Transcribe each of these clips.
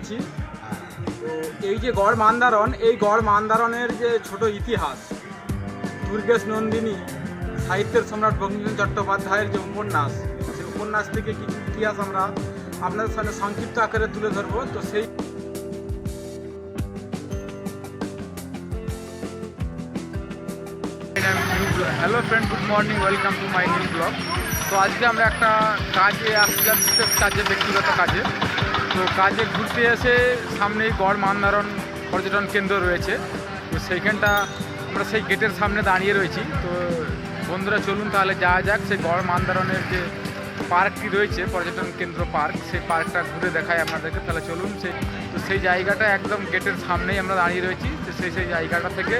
গেছি। তো এই যে গড় মান্দারণ, এই গড় মান্দারণের যে ছোট ইতিহাস, দুর্গেশ নন্দিনী, সাহিত্যের সম্রাট বঙ্কিমচন্দ্র চট্টোপাধ্যায়ের যে উপন্যাস, সেই উপন্যাস থেকে কিছু ইতিহাস আমরা আপনাদের সামনে সংক্ষিপ্ত আকারে তুলে ধরবো। তো সেই hello friend good morning welcome to my new blog তো আজকে আমরা একটা কাজে আসছিলাম বিশেষ কাজে, ব্যক্তিগত কাজে। তো কাজে ঘুরতে এসে সামনেই গড় মান্দারণ পর্যটন কেন্দ্র রয়েছে। তো সেইখানটা আমরা সেই গেটের সামনে দাঁড়িয়ে রয়েছি। তো বন্ধুরা, চলুন তাহলে যাওয়া যাক। সেই গড় মান্দারণের যে পার্কটি রয়েছে, পর্যটন কেন্দ্র পার্ক, সেই পার্কটা ঘুরে দেখায় আপনাদেরকে। তাহলে চলুন সেই, তো সেই জায়গাটা একদম গেটের সামনেই আমরা দাঁড়িয়ে রয়েছি। তো সেই সেই জায়গাটা থেকে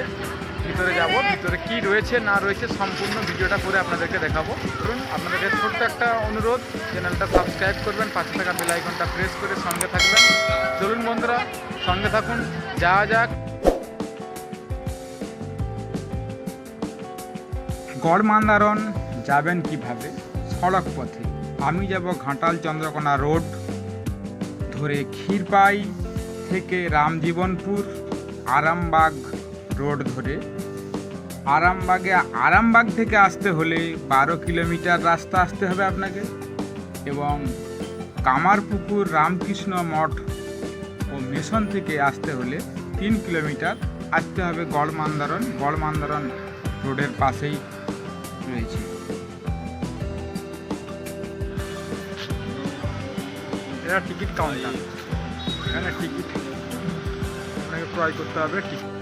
ভিতরে যাব, ভিতরে কি রয়েছে, না রয়েছে, সম্পূর্ণ ভিডিওটা করে আপনাদেরকে দেখাবো। ধরুন, আপনাদেরকে ছোট্ট একটা অনুরোধ, চ্যানেলটা সাবস্ক্রাইব করবেন, পাশে থাকা বেল আইকনটা প্রেস করে সঙ্গে থাকবেন। চলুন বন্ধুরা, সঙ্গে থাকুন, যাওয়া যাক। গড় মান্দারণ যাবেন কীভাবে? সড়ক পথে। আমি যাব ঘাটাল চন্দ্রকোনা রোড, ধরে ক্ষীরপাই থেকে রামজীবনপুর, আরামবাগ রোড ধরে আরামবাগে, আরামবাগ থেকে আসতে হলে বারো কিলোমিটার রাস্তা আসতে হবে আপনাকে এবং কামারপুকুর, রামকৃষ্ণ মঠ ও মিশন থেকে আসতে হলে তিন কিলোমিটার আসতে হবে গড়মান্দারণ। গড়মান্দারণ রোডের পাশেই রয়েছে। এটা টিকিট কাউন্টার। এখানে টিকিট আপনাকে ক্রয় করতে হবে। টিকিট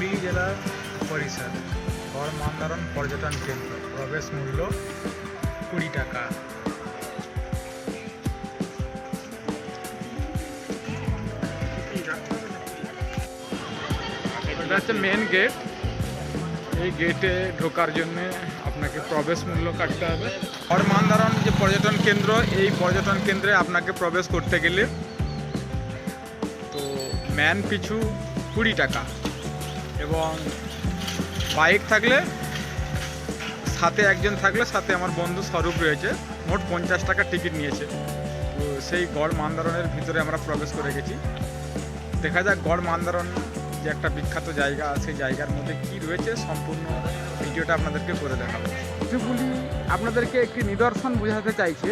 হুগলি জেলার পরিসর গড় মান্দারণ পর্যটন কেন্দ্র। প্রবেশ মূল্য কুড়ি টাকা। এটা হচ্ছে মেন গেট এই গেটে ঢোকার জন্য আপনাকে প্রবেশ মূল্য কাটতে হবে। গড় মান্দারণ যে পর্যটন কেন্দ্র, এই পর্যটন কেন্দ্রে আপনাকে প্রবেশ করতে গেলে তো ম্যান পিছু কুড়ি টাকা। এবং বাইক থাকলে, সাথে একজন থাকলে, সাথে আমার বন্ধু স্বরূপ রয়েছে। মোট পঞ্চাশ টাকা টিকিট নিয়েছে। তো সেই গড় মান্দারণের ভিতরে আমরা প্রবেশ করে গেছি। দেখা যাক গড় মান্দারণ যে একটা বিখ্যাত জায়গা সেই জায়গার মধ্যে কি রয়েছে, সম্পূর্ণ ভিডিওটা আপনাদেরকে করে দেখাবো। কিছুগুলি আপনাদেরকে একটি নিদর্শন বোঝাতে চাইছে,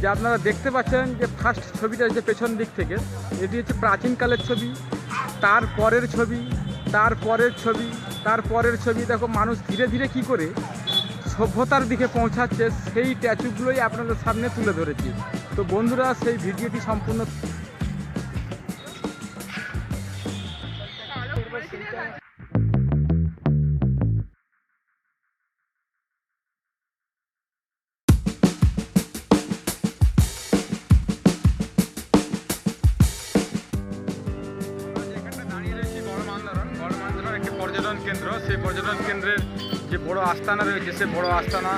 যে আপনারা দেখতে পাচ্ছেন যে ফার্স্ট ছবিটা যে পেছন দিক থেকে। এটি হচ্ছে প্রাচীনকালের ছবি, তার পরের ছবি তার পরের ছবি, তারপরের ছবি, দেখো মানুষ ধীরে ধীরে কি করে সভ্যতার দিকে পৌঁছাচ্ছে, সেই ট্যাচুগুলোই আপনাদের সামনে তুলে ধরেছি। তো বন্ধুরা, সেই ভিডিওটি সম্পূর্ণ আস্তানা রয়েছে, সে বড় আস্তানা,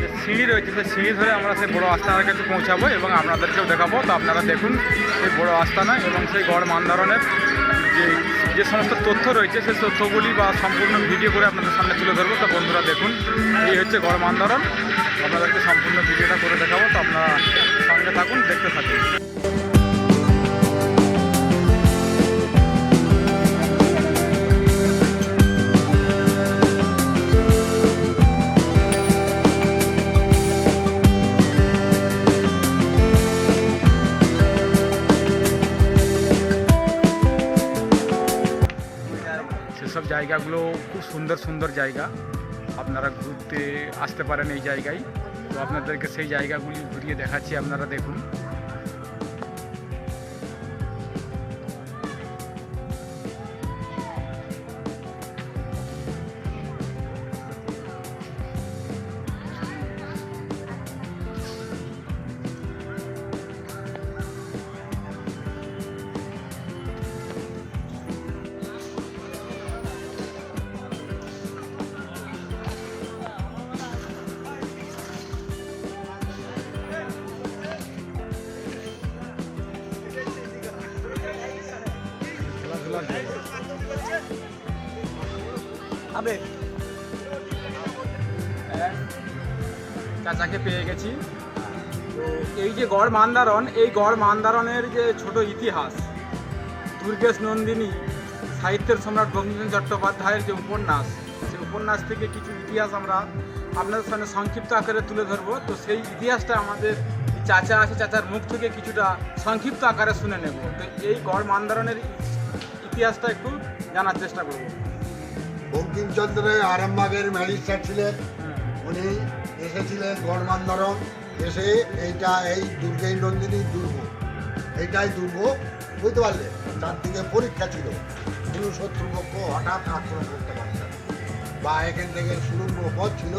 যে সিঁড়ি রয়েছে, সে সিঁড়ি ধরে আমরা সেই বড় আস্তানার কাছে পৌঁছাবো এবং আপনাদেরকেও দেখাবো। তো আপনারা দেখুন সেই বড় আস্তানা এবং সেই গড় মান্দারণের যে যে সমস্ত তথ্য রয়েছে, সেই তথ্যগুলি বা সম্পূর্ণ ভিডিও করে আপনাদের সামনে তুলে ধরবো। তো বন্ধুরা দেখুন, এই হচ্ছে গড় মান্দারণ। আপনাদেরকে সম্পূর্ণ ভিডিওটা করে দেখাবো। তো আপনারা সঙ্গে থাকুন, দেখতে থাকুন। জায়গাগুলো খুব সুন্দর সুন্দর জায়গা। আপনারা ঘুরতে আসতে পারেন এই জায়গায়। তো আপনাদেরকে সেই জায়গাগুলি ঘুরিয়ে দেখাচ্ছি, আপনারা দেখুন। আবে চাচাকে পেয়ে গেছি। তো এই যে গড় মান্দারণ, এই গড় মান্দারণের যে ছোট ইতিহাস, দুর্গেশ নন্দিনী, সাহিত্যের সম্রাট বঙ্কিমচন্দ্র চট্টোপাধ্যায়ের যে উপন্যাস, সেই উপন্যাস থেকে কিছু ইতিহাস আমরা আপনাদের সামনে সংক্ষিপ্ত আকারে তুলে ধরবো। তো সেই ইতিহাসটা আমাদের চাচা আছে, চাচার মুখ থেকে কিছুটা সংক্ষিপ্ত আকারে শুনে নেব। তো এই গড় মান্দারণের ইতিহাসটা একটু জানার চেষ্টা করব। বঙ্কিমচন্দ্রের আরামবাগের ম্যাজিস্ট্রেট ছিলেন। উনি এসেছিলেন গড়মান্দরম এসে এইটা, এই দুর্গেই নন্দিনী দুর্গ। এইটাই দুর্গ, বুঝতে পারলে? তার দিকে পরীক্ষা ছিল। কোনো শত্রুপক্ষ হঠাৎ আক্রমণ করতে পারতেন বা এখান থেকে সুরঙ্গ পথ ছিল।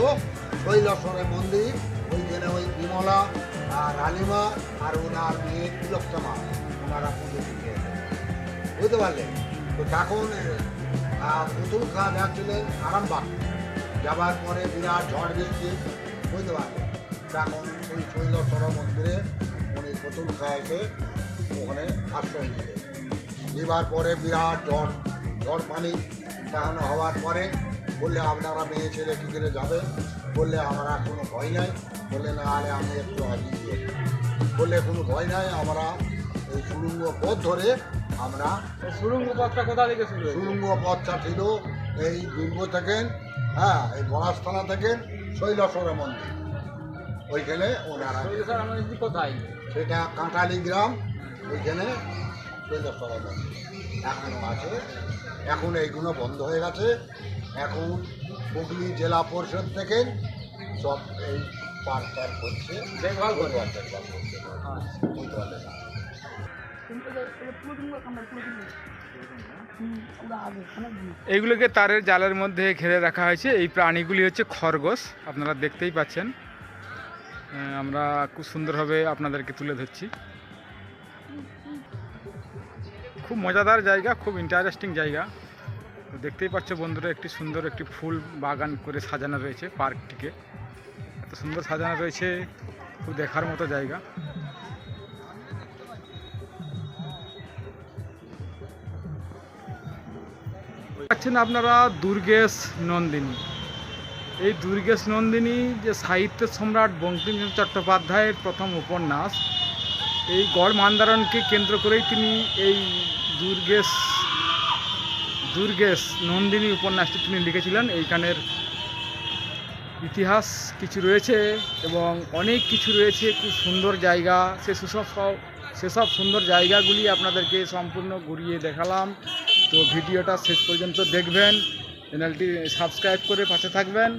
শৈলেশ্বরের মন্দির, ওইখানে ওই বিমলা আর রালিমা আর ওনার মেয়ে তিলকতমা ওনারা পুজো দিয়েছেন বুঝতে পারলেন তো তখন পুতুল খাঁ যাচ্ছিলেন আরামবাগ যাবার পরে বিরাট ঝড় বৃষ্টি, বুঝতে পারলেন তখন ওই শৈলেশ্বর মন্দিরে উনি পুতুল খাঁ এসে ওখানে আশ্রয় নিলেন এবার পরে বিরাট ঝড় ঝড় পানি তখন হওয়ার পরে বললে, আপনারা মেয়ে ছেলে কী করে যাবে? বললে, আমরা কোনো ভয় নাই। বললে, না আরে আমি একটু আগিয়ে বললে, কোনো ভয় নাই, আমরা এই সুরঙ্গ পথ ধরে আমরা সুরঙ্গ পথটা কোথা থেকে শুরু সুরঙ্গ পথটা ছিল এই দুর্গ থেকে হ্যাঁ এই বরাস থানা থেকে শৈলেশ্বর মন্দির। ওইখানে ওনারা কোথায়? সেটা কাঁটালি গ্রাম ওইখানে শৈলেশ্বর মন্দির। এখনও আছে। এখন এইগুলো বন্ধ হয়ে গেছে। এখন হুগলি জেলা পরিষদ থেকে সব এই পার্ক টার্ক করছে দেখভাল করে। দেখভাল করছে। বুঝতে পারলে না। এইগুলোকে তারের জালের মধ্যে ঘিরে রাখা হয়েছে। এই প্রাণীগুলি হচ্ছে খরগোশ, আপনারা দেখতেই পাচ্ছেন। আমরা খুব সুন্দরভাবে আপনাদেরকে তুলে ধরছি। খুব মজাদার জায়গা, খুব ইন্টারেস্টিং জায়গা। দেখতেই পাচ্ছ বন্ধুরা, একটি সুন্দর একটি ফুল বাগান করে সাজানো রয়েছে পার্কটিকে। এত সুন্দর সাজানো রয়েছে, খুব দেখার মতো জায়গা। পাচ্ছেন আপনারা দুর্গেশ নন্দিনী। এই দুর্গেশ নন্দিনী যে সাহিত্য সম্রাট বঙ্কিমচন্দ্র চট্টোপাধ্যায়ের প্রথম উপন্যাস, এই গড় মান্দারণকে কেন্দ্র করেই তিনি এই দুর্গেশ দুর্গেশ নন্দিনী উপন্যাসটি তিনি লিখেছিলেন। এইখানের ইতিহাস কিছু রয়েছে এবং অনেক কিছু রয়েছে। খুব সুন্দর জায়গা, সে সেসব সব, সেসব সুন্দর জায়গাগুলি আপনাদেরকে সম্পূর্ণ ঘুরিয়ে দেখালাম। তো ভিডিওটা শেষ পর্যন্ত দেখবেন চ্যানেলটি সাবস্ক্রাইব করে পাশে থাকবেন।